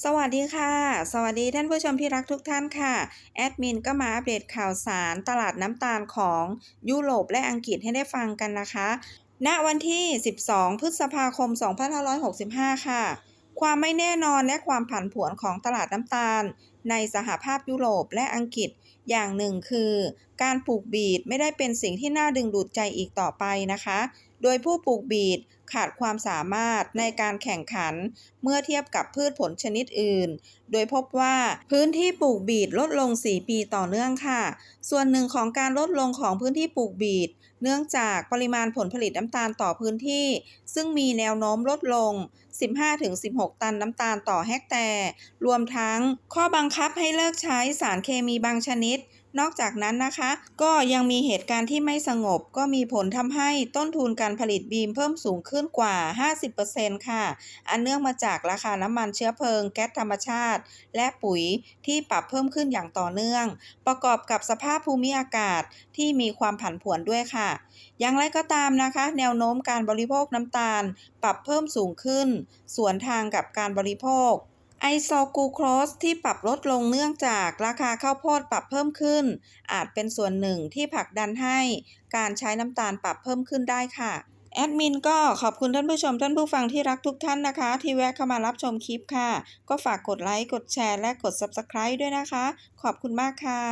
สวัสดีค่ะ สวัสดีท่านผู้ชมที่รักทุกท่านค่ะ แอดมินก็มาอัปเดตข่าวสารตลาดน้ำตาลของยุโรปและอังกฤษให้ได้ฟังกันนะคะ ณ วันที่ 12 พฤษภาคม 2565 ค่ะ ความไม่แน่นอนและความผันผวนของตลาดน้ำตาล ในสหภาพยุโรปและอังกฤษอย่างหนึ่งคือ การปลูกบีทไม่ได้เป็นสิ่งที่น่าดึงดูดใจอีกต่อไปนะคะ โดยผู้ปลูกบีท ขาดความสามารถในการแข่งขัน เมื่อเทียบกับพืชผลชนิดอื่น โดยพบว่าพื้นที่ปลูกบีทลดลง 4 ปีต่อเนื่องค่ะ ส่วนหนึ่งของการลดลงของพื้นที่ปลูกบีทเนื่องจากปริมาณผลผลิตน้ำตาลต่อพื้นที่ ซึ่งมีแนวโน้มลดลง 15-16 ตันน้ำตาลต่อเฮกแตรรวมทั้งข้อบังคับให้เลิกใช้สารเคมีบางชนิด นอกจากนั้นนะคะ ก็ยังมีเหตุการณ์ที่ไม่สงบ ก็มีผลทำให้ต้นทุนการผลิตบีมเพิ่มสูงขึ้นกว่า 50%ค่ะ อันเนื่องมาจากราคาน้ำมันเชื้อเพลิง แก๊สธรรมชาติ และปุ๋ยที่ปรับเพิ่มขึ้นอย่างต่อเนื่อง ประกอบกับสภาพภูมิอากาศที่มีความผันผวนด้วยค่ะ อย่างไรก็ตามนะคะ แนวโน้มการบริโภคน้ำตาล ปรับเพิ่มสูงขึ้น สวนทางกับการบริโภค ไอโซกูโครสที่ปรับลดลงเนื่องจากราคาข้าวโพดปรับเพิ่มขึ้น อาจเป็นส่วนหนึ่งที่ผลักดันให้การใช้น้ำตาลปรับเพิ่มขึ้นได้ค่ะแอดมินก็ขอบคุณท่านผู้ชมท่านผู้ฟังที่รักทุกท่านนะคะ ที่แวะเข้ามารับชมคลิปค่ะ ก็ฝากกดไลค์ กดแชร์ และกด Subscribe ด้วยนะคะ ขอบคุณมากค่ะ